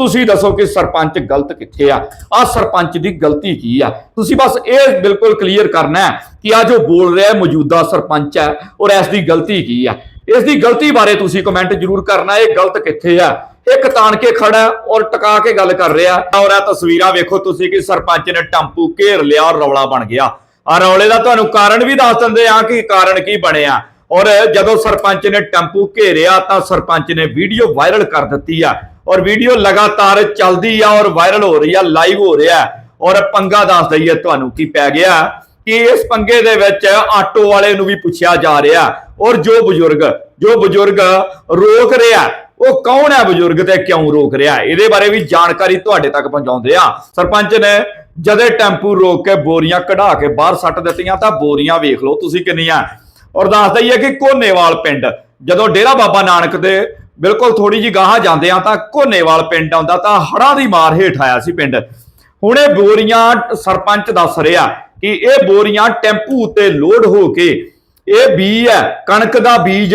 ਤੁਸੀਂ ਦੱਸੋ ਕਿ ਸਰਪੰਚ ਗਲਤ ਕਿੱਥੇ ਆ? ਆ ਸਰਪੰਚ ਦੀ ਗਲਤੀ ਕੀ ਆ? ਤੁਸੀਂ ਬਸ ਇਹ ਬਿਲਕੁਲ ਕਲੀਅਰ ਕਰਨਾ ਹੈ ਕਿ ਆ ਜੋ ਬੋਲ ਰਿਹਾ ਮੌਜੂਦਾ ਸਰਪੰਚ ਹੈ, ਔਰ ਇਸ ਦੀ ਗਲਤੀ ਕੀ ਆ? ਇਸ ਦੀ ਗਲਤੀ ਬਾਰੇ ਤੁਸੀਂ ਕਮੈਂਟ ਜ਼ਰੂਰ ਕਰਨਾ, ਇਹ ਗਲਤ ਕਿੱਥੇ ਆ? ਇੱਕ ਤਾਣ ਕੇ ਖੜਾ ਔਰ ਟਕਾ ਕੇ ਗੱਲ ਕਰ ਰਿਹਾ ਔਰ ਇਹ ਤਸਵੀਰਾਂ ਵੇਖੋ ਤੁਸੀਂ ਕਿ ਸਰਪੰਚ ਨੇ ਟੰਪੂ ਘੇਰ ਲਿਆ ਔਰ ਰੌਲਾ ਬਣ ਗਿਆ। ਆ ਰੌਲੇ ਦਾ ਤੁਹਾਨੂੰ ਕਾਰਨ ਵੀ ਦੱਸ ਦਿੰਦੇ ਆ ਕਿ ਕਾਰਨ ਕੀ ਬਣਿਆ ਔਰ ਜਦੋਂ ਸਰਪੰਚ ਨੇ ਟੈਂਪੂ ਘੇਰਿਆ ਤਾਂ ਸਰਪੰਚ ਨੇ ਵੀਡੀਓ ਵਾਇਰਲ ਕਰ ਦਿੱਤੀ ਆ। ਔਰ ਵੀਡੀਓ ਲਗਾਤਾਰ ਚੱਲਦੀ ਆ ਔਰ ਵਾਇਰਲ ਹੋ ਰਹੀ ਆ ਲਾਈਵ ਹੋ ਰਿਹਾ ਔਰ ਪੰਗਾ ਦੱਸ ਦਈਏ ਤੁਹਾਨੂੰ ਕੀ ਪੈ ਗਿਆ ਕਿ ਇਸ ਪੰਗੇ ਦੇ ਵਿੱਚ ਆਟੋ ਵਾਲੇ ਨੂੰ ਵੀ ਪੁੱਛਿਆ ਜਾ ਰਿਹਾ। ਔਰ ਜੋ ਬਜ਼ੁਰਗ ਜੋ ਬਜ਼ੁਰਗ ਰੋਕ ਰਿਹਾ ਉਹ ਕੌਣ ਹੈ ਬਜ਼ੁਰਗ ਤੇ ਕਿਉਂ ਰੋਕ ਰਿਹਾ ਇਹਦੇ ਬਾਰੇ ਵੀ ਜਾਣਕਾਰੀ ਤੁਹਾਡੇ ਤੱਕ ਪਹੁੰਚਾਉਂਦੇ ਆ ਸਰਪੰਚ ਨੇ ਜਦੇ ਟੈਂਪੂ ਰੋਕ ਕੇ ਬੋਰੀਆਂ ਕਢਾ ਕੇ ਬਾਹਰ ਸੱਟ ਦਿੱਤੀਆਂ ਤਾਂ ਬੋਰੀਆਂ ਵੇਖ ਲਓ ਤੁਸੀਂ ਕਿੰਨੀਆਂ। ਔਰ ਦੱਸ ਦਈਏ ਕਿ ਕੋਨੇਵਾਲ ਪਿੰਡ, ਜਦੋਂ ਡੇਰਾ ਬਾਬਾ ਨਾਨਕ ਦੇ ਬਿਲਕੁਲ ਥੋੜੀ ਜੀ ਗਾਹਾਂ ਜਾਂਦੇ ਆ ਤਾਂ ਕੋਨੇਵਾਲ ਪਿੰਡ ਆਉਂਦਾ ਤਾਂ ਹੜਾਂ ਦੀ ਮਾਰ ਹੇਠ ਆਇਆ ਸੀ ਪਿੰਡ। ਹੁਣ ਇਹ ਬੋਰੀਆਂ ਸਰਪੰਚ ਦੱਸ ਰਿਹਾ ਕਿ ਇਹ ਬੋਰੀਆਂ ਟੈਂਪੂ ਉੱਤੇ ਲੋਡ ਹੋ ਕੇ ਇਹ ਬੀਜ ਹੈ, ਕਣਕ ਦਾ ਬੀਜ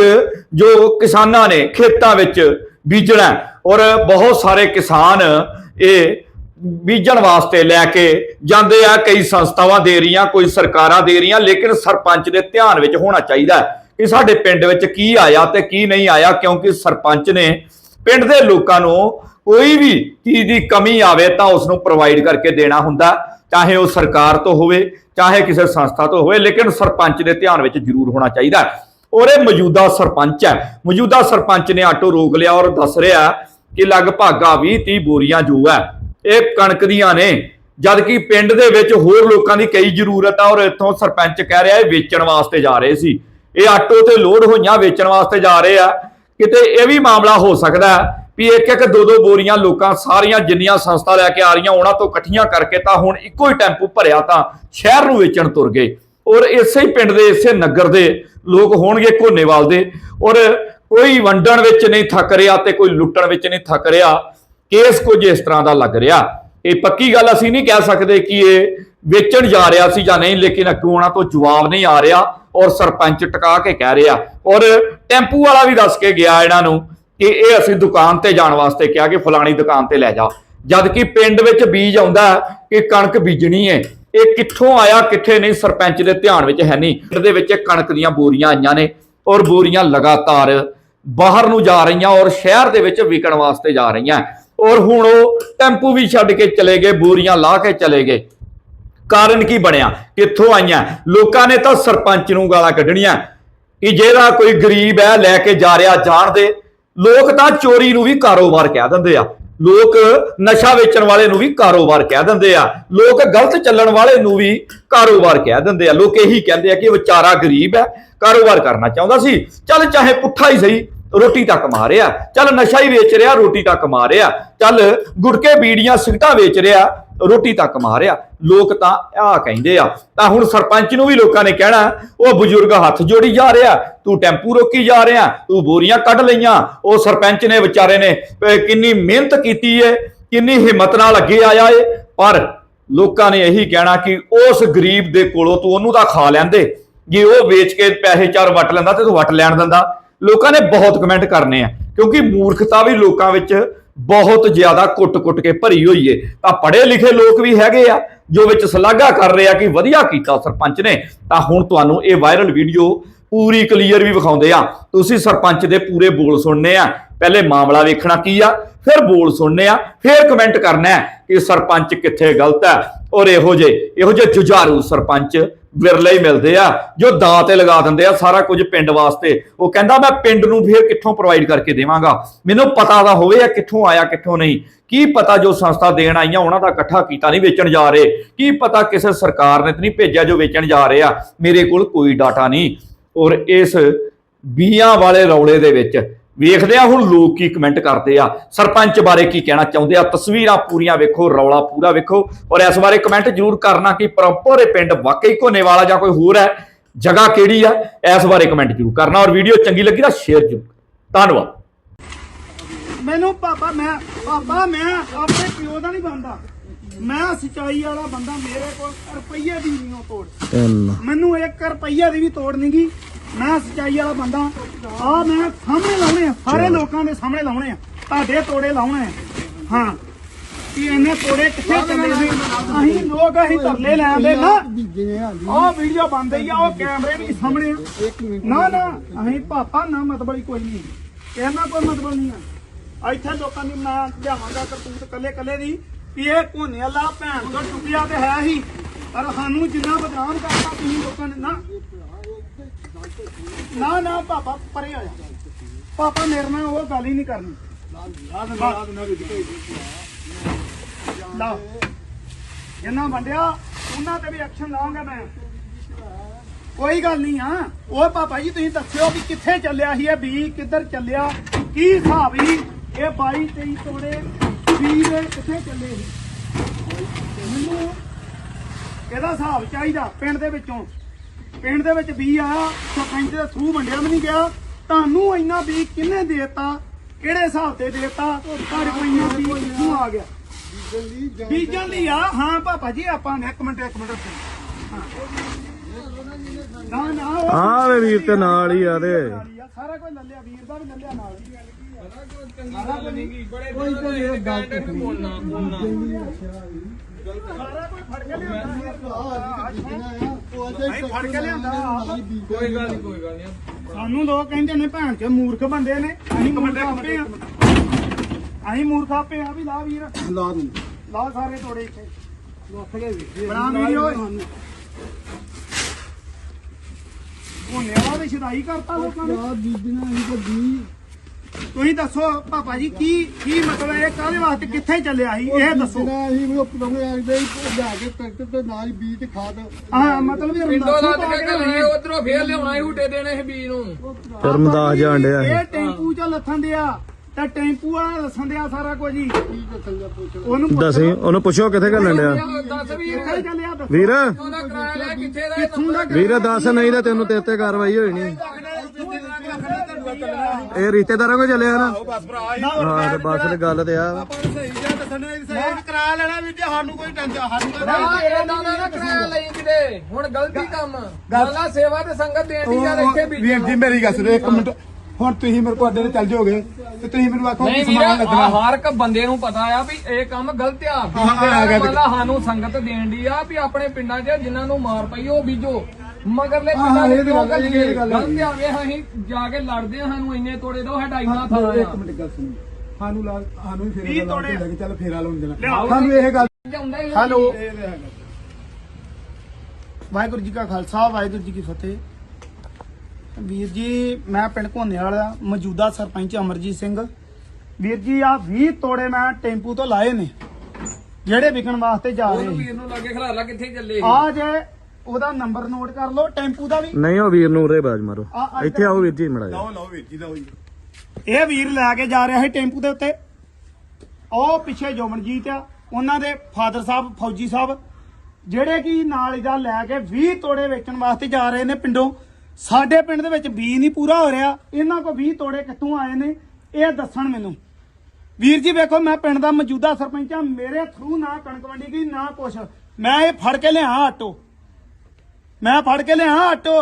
ਜੋ ਕਿਸਾਨਾਂ ਨੇ ਖੇਤਾਂ ਵਿੱਚ ਬੀਜਣਾ ਔਰ ਬਹੁਤ ਸਾਰੇ ਕਿਸਾਨ ਇਹ ਬੀਜਣ ਵਾਸਤੇ ਲੈ ਕੇ ਜਾਂਦੇ ਆ, ਕਈ ਸੰਸਥਾਵਾਂ ਦੇ ਰਹੀਆਂ, ਕੋਈ ਸਰਕਾਰਾਂ ਦੇ ਰਹੀਆਂ, ਲੇਕਿਨ ਸਰਪੰਚ ਦੇ ਧਿਆਨ ਵਿੱਚ ਹੋਣਾ ਚਾਹੀਦਾ ਹੈ। ਕਿ ਸਾਡੇ ਪਿੰਡ ਵਿੱਚ ਕੀ ਆਇਆ ਤੇ ਕੀ ਨਹੀਂ ਆਇਆ, ਕਿਉਂਕਿ ਸਰਪੰਚ ਨੇ ਪਿੰਡ ਦੇ ਲੋਕਾਂ ਨੂੰ ਕੋਈ ਵੀ ਚੀਜ਼ ਦੀ ਕਮੀ ਆਵੇ ਤਾਂ ਉਸ ਨੂੰ ਪ੍ਰੋਵਾਈਡ ਕਰਕੇ ਦੇਣਾ ਹੁੰਦਾ, ਚਾਹੇ ਉਹ ਸਰਕਾਰ ਤੋਂ ਹੋਵੇ, ਚਾਹੇ ਕਿਸੇ ਸੰਸਥਾ ਤੋਂ ਹੋਵੇ, ਲੇਕਿਨ ਸਰਪੰਚ ਦੇ ਧਿਆਨ ਵਿੱਚ ਜ਼ਰੂਰ ਹੋਣਾ ਚਾਹੀਦਾ। ਹੈ। ਔਰ ਇਹ ਮੌਜੂਦਾ ਸਰਪੰਚ ਹੈ। ਮੌਜੂਦਾ ਸਰਪੰਚ ਨੇ ਆਟੋ ਰੋਕ ਲਿਆ ਔਰ ਦੱਸ ਰਿਹਾ ਕਿ ਲਗਭਗ ਆ 20 30 ਬੋਰੀਆਂ ਜੋ ਹੈ, ਇਹ ਕਣਕ ਦੀਆਂ ਨੇ। ਜਦ ਕਿ ਪਿੰਡ ਦੇ ਵਿੱਚ ਹੋਰ ਲੋਕਾਂ ਦੀ ਕਈ ਜ਼ਰੂਰਤ ਆ ਔਰ ਇੱਥੋਂ ਸਰਪੰਚ ਕਹਿ ਰਿਹਾ ਇਹ ਵੇਚਣ ਵਾਸਤੇ ਜਾ ਰਹੇ ਸੀ। ਇਹ ਆਟੋ ਤੇ ਲੋਡ ਹੋਈਆਂ ਵੇਚਣ ਵਾਸਤੇ ਜਾ ਰਹੇ ਆ। ਕਿਤੇ ਇਹ ਵੀ ਮਾਮਲਾ ਹੋ ਸਕਦਾ ਹੈ ਵੀ ਇੱਕ ਇੱਕ ਦੋ ਦੋ ਬੋਰੀਆਂ ਲੋਕਾਂ ਸਾਰੀਆਂ ਜਿੰਨੀਆਂ ਸੰਸਥਾ ਲੈ ਕੇ ਆ ਰਹੀਆਂ ਉਹਨਾਂ ਤੋਂ ਇਕੱਠੀਆਂ ਕਰਕੇ ਤਾਂ ਹੁਣ ਇੱਕੋ ਹੀ ਟੈਂਪੂ ਭਰਿਆ ਤਾਂ ਸ਼ਹਿਰ ਨੂੰ ਵੇਚਣ ਤੁਰ ਗਏ। ਔਰ ਇਸੇ ਹੀ ਪਿੰਡ ਦੇ, ਇਸੇ ਨਗਰ ਦੇ ਲੋਕ ਹੋਣਗੇ ਕੋਨੇਵਾਲ ਦੇ। ਔਰ ਕੋਈ ਵੰਡਣ ਵਿੱਚ ਨਹੀਂ ਥੱਕ ਰਿਹਾ ਤੇ ਕੋਈ ਲੁੱਟਣ ਵਿੱਚ ਨਹੀਂ ਥੱਕ ਰਿਹਾ। ਕੇਸ ਕੁਝ ਇਸ ਤਰ੍ਹਾਂ ਦਾ ਲੱਗ ਰਿਹਾ। ਇਹ ਪੱਕੀ ਗੱਲ ਅਸੀਂ ਨਹੀਂ ਕਹਿ ਸਕਦੇ ਕਿ ਇਹ ਵੇਚਣ ਜਾ ਰਿਹਾ ਸੀ ਜਾਂ ਨਹੀਂ, ਲੇਕਿਨ ਅੱਗੋਂ ਉਹਨਾਂ ਤੋਂ ਜਵਾਬ ਨਹੀਂ ਆ ਰਿਹਾ। ਔਰ ਸਰਪੰਚ ਟਿਕਾ ਕੇ ਕਹਿ ਰਿਹਾ। ਔਰ ਟੈਂਪੂ ਵਾਲਾ ਵੀ ਦੱਸ ਕੇ ਗਿਆ ਇਹਨਾਂ ਨੂੰ ਕਿ ਇਹ ਅਸੀਂ ਦੁਕਾਨ ਤੇ ਜਾਣ ਵਾਸਤੇ ਕਿਹਾ ਕਿ ਫਲਾਣੀ ਦੁਕਾਨ ਤੇ ਲੈ ਜਾ। ਜਦ ਕਿ ਪਿੰਡ ਵਿੱਚ ਬੀਜ ਆਉਂਦਾ ਕਿ ਕਣਕ ਬੀਜਣੀ ਹੈ ਇਹ ਕਿੱਥੋਂ ਆਇਆ, ਕਿੱਥੇ ਨਹੀਂ ਸਰਪੰਚ ਦੇ ਧਿਆਨ ਵਿੱਚ ਹੈ ਨਹੀਂ। ਪਿੰਡ ਦੇ ਵਿੱਚ ਕਣਕ ਦੀਆਂ ਬੋਰੀਆਂ ਆਈਆਂ ਨੇ ਔਰ ਬੋਰੀਆਂ ਲਗਾਤਾਰ ਬਾਹਰ ਨੂੰ ਜਾ ਰਹੀਆਂ ਔਰ ਸ਼ਹਿਰ ਦੇ ਵਿੱਚ ਵਿਕਣ ਵਾਸਤੇ ਜਾ ਰਹੀਆਂ। ਔਰ ਹੁਣ ਉਹ ਟੈਂਪੂ ਵੀ ਛੱਡ ਕੇ ਚਲੇ ਗਏ, ਬੋਰੀਆਂ ਲਾ ਕੇ ਚਲੇ ਗਏ। ਕਾਰਨ ਕੀ ਬਣਿਆ? ਕਿੱਥੋਂ ਆਈਆਂ? ਲੋਕਾਂ ਨੇ ਤਾਂ ਸਰਪੰਚ ਨੂੰ ਗਾਲਾਂ ਕੱਢਣੀਆਂ। ਕਿ ਜਿਹੜਾ ਕੋਈ ਗਰੀਬ ਹੈ, ਲੈ ਕੇ ਜਾ ਰਿਹਾ, ਜਾਣ ਦੇ। ਲੋਕ ਤਾਂ ਚੋਰੀ ਨੂੰ ਵੀ ਕਾਰੋਬਾਰ ਕਹਿ ਦਿੰਦੇ ਆ। ਲੋਕ ਨਸ਼ਾ ਵੇਚਣ ਵਾਲੇ ਨੂੰ ਵੀ ਕਾਰੋਬਾਰ ਕਹਿ ਦਿੰਦੇ ਆ। ਲੋਕ ਗਲਤ ਚੱਲਣ ਵਾਲੇ ਨੂੰ ਵੀ ਕਾਰੋਬਾਰ ਕਹਿ ਦਿੰਦੇ ਆ। ਲੋਕ ਇਹੀ ਕਹਿੰਦੇ ਆ ਕਿ ਵਿਚਾਰਾ ਗਰੀਬ ਹੈ, ਕਾਰੋਬਾਰ ਕਰਨਾ ਚਾਹੁੰਦਾ ਸੀ। ਚੱਲ ਚਾਹੇ ਪੁੱਠਾ ਹੀ ਸਹੀ, ਰੋਟੀ ਤਾਂ ਕਮਾ ਰਿਹਾ। ਚੱਲ ਨਸ਼ਾ ਹੀ ਵੇਚ ਰਿਹਾ, ਰੋਟੀ ਤਾਂ ਕਮਾ ਰਿਹਾ। ਚੱਲ ਗੁਟਕੇ, ਬੀੜੀਆਂ ਸਿਗਟਾਂ ਵੇਚ ਰਿਹਾ। ਰੋਟੀ ਤੱਕ ਮਾਰਿਆ ਲੋਕ ਤਾਂ ਆਹ ਕਹਿੰਦੇ ਆ, ਤਾਂ ਹੁਣ ਸਰਪੰਚ ਨੂੰ ਵੀ ਲੋਕਾਂ ਨੇ ਕਹਿਣਾ, ਉਹ ਬਜ਼ੁਰਗ ਹੱਥ ਜੋੜੀ ਜਾ ਰਿਹਾ, ਤੂੰ ਟੈਂਪੂ ਰੋਕੀ ਜਾ ਰਿਹਾ, ਤੂੰ ਬੋਰੀਆਂ ਕੱਢ ਲਈਆਂ। ਉਹ ਸਰਪੰਚ ਨੇ ਵਿਚਾਰੇ ਨੇ ਕਿੰਨੀ ਮਿਹਨਤ ਕੀਤੀ ਏ, ਕਿੰਨੀ ਹਿੰਮਤ ਨਾਲ ਅੱਗੇ ਆਇਆ ਏ। ਪਰ ਲੋਕਾਂ ਨੇ ਇਹੀ ਕਹਿਣਾ ਕਿ ਉਸ ਗਰੀਬ ਦੇ ਕੋਲੋਂ ਤੂੰ ਉਹਨੂੰ ਤਾਂ ਖਾ ਲੈਂਦੇ। ਜੇ ਉਹ ਵੇਚ ਕੇ ਪੈਸੇ ਚਾਰ ਵਟ ਲੈਂਦਾ ਤੇ ਤੂੰ ਵਟ ਲੈਣ ਦਿੰਦਾ। ਲੋਕਾਂ ਨੇ ਬਹੁਤ ਕਮੈਂਟ ਕਰਨੇ ਆ, ਕਿਉਂਕਿ ਮੂਰਖਤਾ ਵੀ ਲੋਕਾਂ ਵਿੱਚ ਬਹੁਤ ਜ਼ਿਆਦਾ ਕੁੱਟ-ਕੁੱਟ ਕੇ ਭਰੀ ਹੋਈ ਏ। ਤਾਂ ਪੜ੍ਹੇ ਲਿਖੇ ਲੋਕ ਵੀ ਹੈਗੇ ਆ, ਜੋ ਵਿੱਚ ਸਲਾਘਾ ਕਰ ਰਹੇ ਆ ਕਿ ਵਧੀਆ ਕੀਤਾ ਸਰਪੰਚ ਨੇ। ਤਾਂ ਹੁਣ ਤੁਹਾਨੂੰ ਇਹ ਵਾਇਰਲ ਵੀਡੀਓ ਪੂਰੀ ਕਲੀਅਰ ਵੀ ਵਿਖਾਉਂਦੇ ਆ। ਤੁਸੀਂ ਸਰਪੰਚ ਦੇ ਪੂਰੇ ਬੋਲ ਸੁਣਨੇ ਆ। ਪਹਿਲੇ ਮਾਮਲਾ ਵੇਖਣਾ ਕੀ ਆ? ਫਿਰ ਬੋਲ ਸੁਣਨੇ ਆ, ਫਿਰ ਕਮੈਂਟ ਕਰਨਾ ਕਿ ਸਰਪੰਚ ਕਿੱਥੇ ਗਲਤ ਹੈ। ਔਰ ਇਹੋ ਜੇ ਇਹੋ ਜੇ ਜੁਝਾਰੂ ਸਰਪੰਚ ਵਿਰਲੇ ਹੀ ਮਿਲਦੇ ਆ, ਜੋ ਦਾਅ ਤੇ ਲਗਾ ਦਿੰਦੇ ਆ ਸਾਰਾ ਕੁਝ ਪਿੰਡ ਵਾਸਤੇ। ਉਹ ਕਹਿੰਦਾ, ਮੈਂ ਪਿੰਡ ਨੂੰ ਫਿਰ ਕਿੱਥੋਂ ਪ੍ਰੋਵਾਈਡ ਕਰਕੇ ਦੇਵਾਂਗਾ? ਮੈਨੂੰ ਪਤਾ ਤਾਂ ਹੋਵੇ ਆ ਕਿੱਥੋਂ ਆਇਆ, ਕਿੱਥੋਂ ਨਹੀਂ। ਕੀ ਪਤਾ ਜੋ ਸੰਸਥਾ ਦੇਣ ਆਈਆਂ, ਉਹਨਾਂ ਦਾ ਇਕੱਠਾ ਕੀਤਾ ਨਹੀਂ ਵੇਚਣ ਜਾ ਰਹੇ। ਕੀ ਪਤਾ ਕਿਸੇ ਸਰਕਾਰ ਨੇ ਤਾਂ ਨਹੀਂ ਭੇਜਿਆ ਜੋ ਵੇਚਣ ਜਾ ਰਹੇ ਆ। ਮੇਰੇ ਕੋਲ ਕੋਈ ਡਾਟਾ ਨਹੀਂ। ਔਰ ਇਸ ਬੀਆਂ ਵਾਲੇ ਰੌਲੇ ਦੇ ਵਿੱਚ ਵੇਖਦੇ ਆ ਹੁਣ ਲੋਕ ਕੀ ਕਮੈਂਟ ਕਰਦੇ ਆ। ਸਰਪੰਚ ਬਾਰੇ ਕੀ ਕਹਿਣਾ ਚਾਹੁੰਦੇ ਆ? ਤਸਵੀਰਾਂ ਪੂਰੀਆਂ ਵੇਖੋ ਰੌਲਾ ਪੂਰਾ ਵੇਖੋ। ਔਰ ਇਸ ਬਾਰੇ ਕਮੈਂਟ ਜ਼ਰੂਰ ਕਰਨਾ ਕਿ ਪ੍ਰੋਪਰ ਇਹ ਪਿੰਡ ਵਾਕਈ ਕੋਨੇ ਵਾਲਾ ਜਾਂ ਕੋਈ ਹੋਰ ਹੈ ਜਗ੍ਹਾ ਕਿਹੜੀ ਆ ਇਸ ਬਾਰੇ ਕਮੈਂਟ ਜ਼ਰੂਰ ਕਰਨਾ। ਔਰ ਵੀਡੀਓ ਚੰਗੀ ਲੱਗੀ ਤਾਂ ਸ਼ੇਅਰ ਜ਼ਰੂਰ ਧੰਨਵਾਦ। ਮੈਨੂੰ ਪਾਪਾ ਮੈਂ ਪਾਪਾ ਮੈਂ ਆਪਣੇ ਪਿਓ ਦਾ ਨਹੀਂ ਬੰਦਾ। ਮੈਂ ਸਚਾਈ ਵਾਲਾ ਬੰਦਾ ਮੇਰੇ ਕੋਲ ਰੁਪਈਏ ਦੀ ਨਹੀਂ ਤੋੜ। ਮੈਨੂੰ 1 ਰੁਪਈਆ ਦੀ ਵੀ ਤੋੜ ਨਹੀਂ ਗਈ ਮੈਂ ਸਚਾਈ ਵਾਲਾ ਬੰਦਾ। ਆ ਮੈਂ ਸਾਹਮਣੇ ਲਾਉਣੇ ਆ ਸਾਰੇ ਲੋਕਾਂ ਦੇ ਸਾਹਮਣੇ ਲਾਉਣੇ ਆ। ਤੁਹਾਡੇ ਤੋੜੇ ਲਾਉਣੇ ਆ। ਹਾਂ। ਕਿ ਇਹਨੇ ਤੋੜੇ ਕਿੱਥੇ ਚੱਲੇ ਨੇ? ਅਸੀਂ ਲੋਕ ਅਸੀਂ ਤਰਲੇ ਲੈਂਦੇ ਨਾ। ਉਹ ਵੀਡੀਓ ਬੰਦ ਹੀ ਆ ਉਹ ਕੈਮਰੇ ਵੀ ਸਾਹਮਣੇ ਆ। ਨਾ ਨਾ ਅਸੀਂ ਪਾਪਾ ਨਾ ਮਤਲਬ ਕੋਈ ਨਹੀਂ। ਕਹਿਣਾ ਕੋਈ ਮਤਲਬ ਨਹੀਂ ਆ। ਇੱਥੇ ਲੋਕਾਂ ਦੀ ਮੈਂ ਲਿਆਵਾਂਗਾ ਕਰਤੂਤ ਕੱਲੇ ਕੱਲੇ ਦੀ ਵੀ ਇਹ ਕੋਨੇ ਵਾਲਾ ਭੈਣ ਤੋਂ ਟੁੱਟਿਆ ਤੇ ਹੈ ਹੀ। ਪਰ ਸਾਨੂੰ ਜਿੰਨਾ ਬਦਨਾਮ ਕਰਤਾ ਤੁਸੀਂ ਲੋਕਾਂ ਨੇ ਨਾ। ਨਾ ਨਾ, ਪਾਪਾ, ਪਰੇ ਹੋ ਜਾ। ਪਾਪਾ, ਮੇਰੇ ਨਾਲ ਉਹ ਗੱਲ ਹੀ ਨਹੀਂ ਕਰਨੀ। ਲਾ ਜਿੰਨਾ ਵੰਡਿਆ, ਉਹਨਾਂ ਤੇ ਵੀ ਐਕਸ਼ਨ ਲਾਉਂਗਾ ਮੈਂ। ਕੋਈ ਗੱਲ ਨਹੀਂ ਆ ਉਹ ਪਾਪਾ ਜੀ, ਤੁਸੀਂ ਦੱਸਿਓ ਵੀ ਕਿੱਥੇ ਚੱਲਿਆ ਸੀ ਇਹ ਬੀ ਕਿੱਧਰ ਚੱਲਿਆ, ਕੀ ਹਿਸਾਬ ਸੀ? ਇਹ 22 23 ਤੋੜੇ ਬੀ ਦੇ ਕਿੱਥੇ ਚੱਲੇ ਸੀ? ਮੈਨੂੰ ਇਹਦਾ ਹਿਸਾਬ ਚਾਹੀਦਾ ਪਿੰਡ ਦੇ ਵਿੱਚੋਂ। ਪਿੰਡ ਦੇ ਵਿੱਚ ਬੀ ਆਇਆ ਸਰਪੰਚ ਦੇ ਥਰੂ ਵੰਡਿਆ ਵੀ ਨਹੀਂ ਗਿਆ ਤੁਹਾਨੂੰ ਇੰਨਾ ਬੀ ਕਿਹਨੇ ਦੇਤਾ ਕਿਹੜੇ ਹਿਸਾਬ ਤੇ ਦੇਤਾ ਤੁਹਾਡੇ ਕੋਲ ਇੰਨਾ ਬੀ ਕਿੱਥੋਂ ਆ ਗਿਆ ਬੀਜਣ ਲਈ ਆ ਹਾਂ ਪਾਪਾ ਜੀ ਆਪਾਂ ਇੱਕ ਮਿੰਟ ਇੱਕ ਮਿੰਟ ਹਾਂ। ਨਾ ਨਾ ਉਹ ਆ ਵੇ ਵੀਰ ਤੇ ਨਾਲ ਹੀ ਆ ਤੇ ਸਾਰਾ ਕੁਝ ਲੱਲਿਆ ਵੀਰ ਦਾ ਵੀ ਲੱਲਿਆ ਨਾਲ ਸਾਰਾ ਕੁਝ ਫੜ ਕੇ ਲਿਆਂਦਾ ਨਹੀਂ ਫੜ ਕੇ ਲਿਆਂਦਾ ਕੋਈ ਗੱਲ ਨਹੀਂ ਕੋਈ ਗੱਲ ਨਹੀਂ। ਸਾਨੂੰ ਲੋਕ ਕਹਿੰਦੇ ਨੇ ਭੈਣ ਚ ਮੂਰਖ ਬੰਦੇ ਨੇ। ਅਸੀਂ ਮੂਰਖ ਆਪੇ ਆ। ਅਸੀਂ ਮੂਰਖ ਆਪੇ ਆ ਵੀ ਲਾ ਵੀਰ। ਲਾ ਦੂੰ। ਲਾ ਸਾਰੇ ਤੋੜੇ ਇੱਥੇ। ਬਣਾ ਵੀਡੀਓ ਉਹਨੇ ਵਾਲਾ ਛਦਾਈ ਕਰਤਾ ਲੋਕਾਂ ਨੇ। ਯਾਰ ਬੀਬੀ ਨੇ ਅਸੀਂ ਤਾਂ ਬੀ ਤੁਸੀਂ ਦੱਸੋ ਪਾਪਾ ਜੀ ਕੀ ਕੀ ਮਤਲਬ ਹੈ? ਕਾਹਦੇ ਵਾਸਤੇ ਕਿੱਥੇ ਚੱਲਿਆ ਸੀ? ਇਹ ਦੱਸੋ। ਨਾ ਅਸੀਂ ਉਹ ਪਰੋਗੇ ਆਂਦੇ ਜਾ ਕੇ ਟਰੈਕਟਰ ਤੇ ਨਾਲ ਹੀ ਬੀਜ ਤੇ ਖਾਦ। ਹਾਂ ਮਤਲਬ ਇਹ ਪਿੰਡੋਂ ਰਮਦਾਸੂ ਲੱਦ ਕੇ ਲਿਆਉਣੇ। ਉਧਰੋਂ ਫੇਰ ਲਿਆਉਣਾ ਸੀ ਹੂਟੇ ਦੇਣੇ ਸੀ ਬੀ ਨੂੰ। ਫਿਰ ਮਦਾਸ ਜਾਣ ਡਿਆ ਇਹ ਇਹ ਟੈਂਪੂ ਚ ਲੱਥਣ ਦਿਆ ਤੇ ਟੈਂਪੂ ਵਾਲਾ ਲੱਥਣ ਦਿਆ ਸਾਰਾ ਕੁਝ ਹੀ। ਕੀ ਦੱਸਣਗਾ ਪੁੱਛ। ਉਹਨੂੰ ਪੁੱਛ। ਦੱਸੀ ਉਹਨੂੰ ਪੁੱਛੋ ਕਿੱਥੇ ਘੱਲਣ ਡਿਆ। ਦੱਸ ਵੀਰ ਕਿੱਥੇ ਚੱਲਿਆ ਦੱਸੋ। ਵੀਰ। ਉਹਦਾ ਕਿਰਾਇਆ ਲਿਆ ਕਿੱਥੇ ਦਾ ਇਹ ਕਿੱਥੋਂ ਦਾ ਵੀਰ ਦੱਸ ਨਹੀਂ ਤਾਂ ਤੈਨੂੰ ਤੇਰੇ ਤੇ ਕਾਰਵਾਈ ਹੋਈ ਨਹੀਂ। ਇਹ ਰਿਸ਼ਤੇਦਾਰਾਂ ਕੋ ਚੱਲਿਆ ਨਾ। ਹਾਂ ਤੇ ਬਸ ਤੇ ਗੱਲ ਤੇ ਆ। ਕਰਾ ਲੈਣਾ ਵੀ ਜੇ ਸਾਨੂੰ ਕੋਈ ਟੈਨਸ਼ਨ ਸਾਨੂੰ ਨਾ ਇਹ ਦਾਦਾ ਨਾ ਕਿਰਾਇਆ ਲਈ ਕਿਤੇ। ਹੁਣ ਗਲਤੀ ਕੰਮ। ਗੱਲਾਂ ਸੇਵਾ ਤੇ ਸੰਗਤ ਦੇਣ ਦੀ ਯਾਰ ਇੱਥੇ ਬੀਜੀ ਵੀਰ ਜੀ ਮੇਰੀ ਗੱਲ ਸੁਣੋ ਇੱਕ ਮਿੰਟ। ਹੁਣ ਤੁਸੀਂ ਮੇਰੇ ਕੋਲ ਅੱਡੇ ਤੇ ਚੱਲ ਜਾਓਗੇ ਤੇ ਤੁਸੀਂ ਮੈਨੂੰ ਆਖੋ ਕਿ ਸਮਾਨ ਲੱਗਣਾ। ਹਰ ਇੱਕ ਬੰਦੇ ਨੂੰ ਪਤਾ ਆ ਵੀ ਇਹ ਕੰਮ ਗਲਤ ਆ। ਹਾਂ, ਆ ਗਿਆ ਤੇ- ਮਤਲਬ ਸਾਨੂੰ ਸੰਗਤ ਦੇਣ ਦੀ ਆ ਵੀ ਆਪਣੇ ਪਿੰਡਾਂ 'ਚ ਜਿਨ੍ਹਾਂ ਨੂੰ ਮਾਰ ਪਈ ਉਹ ਬੀਜੋ। ਮਗਰਲੇ ਹਾਂ, ਪਿੰਡਾਂ ਇਹ ਦੇ ਤਾਂ ਗੱਲ ਗਲਤ ਹੈਗੀ। ਆ ਵੇ ਅਸੀਂ ਜਾ ਕੇ ਲੜਦੇ ਆ ਸਾਨੂੰ ਇੰਨੇ ਤੋੜੇ ਦੋ ਸਾਡਾ ਇੰਨਾ ਹਾਂ, ਥਾਂ ਇੱਕ ਆ। ਮਿੰਟ ਗੱਲ ਸੁਣੋ। ਸਾਨੂੰ ਲਾ ਸਾਨੂੰ ਵੀ ਵੀਹ ਫੇਰਾ ਲਾ ਤੋੜੇ। ਕੇ ਲੈ ਕੇ ਚੱਲ ਫੇਰਾ ਲਾਉਣ ਦੇਣਾ। ਲਿਆਓ। ਸਾਨੂੰ ਇਹ ਗੱਲ ਜਾਂਦਾ ਹੀ ਹੈਲੋ। ਇਹ ਤਾਂ ਹੈਗਾ। ਵਾਹਿਗੁਰੂ ਜੀ ਕਾ ਖਾਲਸਾ ਵਾਹਿਗੁਰੂ ਜੀ ਕੀ ਫਤਿਹ। ਵੀਰ ਜੀ ਮੈਂ ਪਿੰਡ ਘੋਨੇ ਵਾਲਾ ਮੌਜੂਦਾ ਸਰਪੰਚ ਅਮਰਜੀਤ ਸਿੰਘ। ਵੀਰ ਜੀ ਆ 20 ਤੋੜੇ ਮੈਂ ਟੈਂਪੂ ਤੋਂ ਲਾਏ ਨੇ ਜਿਹੜੇ ਵਿਕਣ ਵਾਸਤੇ ਜਾ ਰਹੇ ਉਹਨੂੰ ਸੀ ਵੀਰ ਨੂੰ। ਲੱਗੇ ਖਲਾਰਾ ਕਿੱਥੇ ਚੱਲੇ ਆ ਜੇ ਉਹਦਾ ਨੰਬਰ ਨੋਟ ਕਰ ਲਓ ਟੈਂਪੂ ਦਾ ਵੀ। ਨਹੀਂ ਉਹ ਵੀਰ ਨੂੰ ਉਰੇ ਬਾਜ ਮਾਰੋ। ਆ- ਆ ਇੱਥੇ ਆਓ ਵੀਰ ਜੀ ਮੜਾ ਲਾਓ ਲਾਓ ਵੀਰ ਜੀ ਲਾਓ ਜੀ। ਇਹ ਵੀਰ ਲੈ ਕੇ ਜਾ ਰਿਹਾ ਸੀ ਟੈਂਪੂ ਦੇ ਉੱਤੇ। ਉਹ ਪਿੱਛੇ ਜੋਮਨਜੀਤ ਆ ਉਹਨਾਂ ਦੇ ਫਾਦਰ ਸਾਹਿਬ ਫੌਜੀ ਸਾਹਿਬ ਜਿਹੜੇ ਕਿ ਨਾਲ ਇਹਦਾ ਲੈ ਕੇ 20 ਤੋੜੇ ਵੇਚਣ ਵਾਸਤੇ ਜਾ ਰਹੇ ਨੇ ਪਿੰਡੋਂ। ਸਾਡੇ ਪਿੰਡ ਦੇ ਵਿੱਚ ਬੀ ਨਹੀਂ ਪੂਰਾ ਹੋ ਰਿਹਾ। ਇਹਨਾਂ ਕੋ 20 ਤੋੜੇ ਕਿੱਥੋਂ ਆਏ ਨੇ ਇਹ ਦੱਸਣ ਮੈਨੂੰ। ਵੀਰ ਜੀ ਵੇਖੋ ਮੈਂ ਪਿੰਡ ਦਾ ਮੌਜੂਦਾ ਸਰਪੰਚ ਆ। ਮੇਰੇ ਥਰੂ ਨਾ ਕਣਕ ਵੰਡੀ ਗਈ ਨਾ ਕੁਛ। ਮੈਂ ਇਹ ਫੜ ਕੇ ਲਿਆ ਆਟੋ। ਮੈਂ ਫੜ ਕੇ ਲਿਆ ਆਟੋ।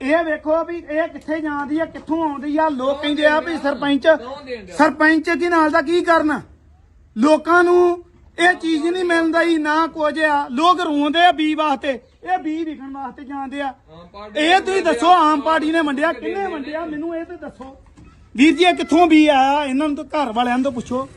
ਇਹ ਵੇਖੋ ਵੀ ਇਹ ਕਿੱਥੇ ਜਾਂਦੀ ਆ ਕਿੱਥੋਂ ਆਉਂਦੀ ਆ। ਲੋਕ ਕਹਿੰਦੇ ਆ ਵੀ ਸਰਪੰਚ ਸਰਪੰਚ ਦੀ ਨਾਲ ਦਾ ਕੀ ਕਰਨ? ਲੋਕਾਂ ਨੂੰ ਇਹ ਚੀਜ਼ ਨਹੀਂ ਮਿਲਦਾ ਹੀ ਨਾ ਕੁਝ ਆ। ਲੋਕ ਰੋਂਦੇ ਆ ਬੀ ਵਾਸਤੇ। ਇਹ ਬੀ ਵਿਕਣ ਵਾਸਤੇ ਜਾਂਦੇ ਆ। ਇਹ ਤੁਸੀਂ ਦੱਸੋ ਆਮ ਪਾਰਟੀ ਨੇ ਵੰਡਿਆ ਕਿੰਨੇ ਵੰਡਿਆ ਮੈਨੂੰ ਇਹ ਤੇ ਦੱਸੋ। ਵੀਰ ਜੀ ਇਹ ਕਿੱਥੋਂ ਬੀ ਆਇਆ? ਇਹਨਾਂ ਨੂੰ ਤਾਂ ਘਰ ਵਾਲਿਆਂ ਤੋਂ ਪੁੱਛੋ।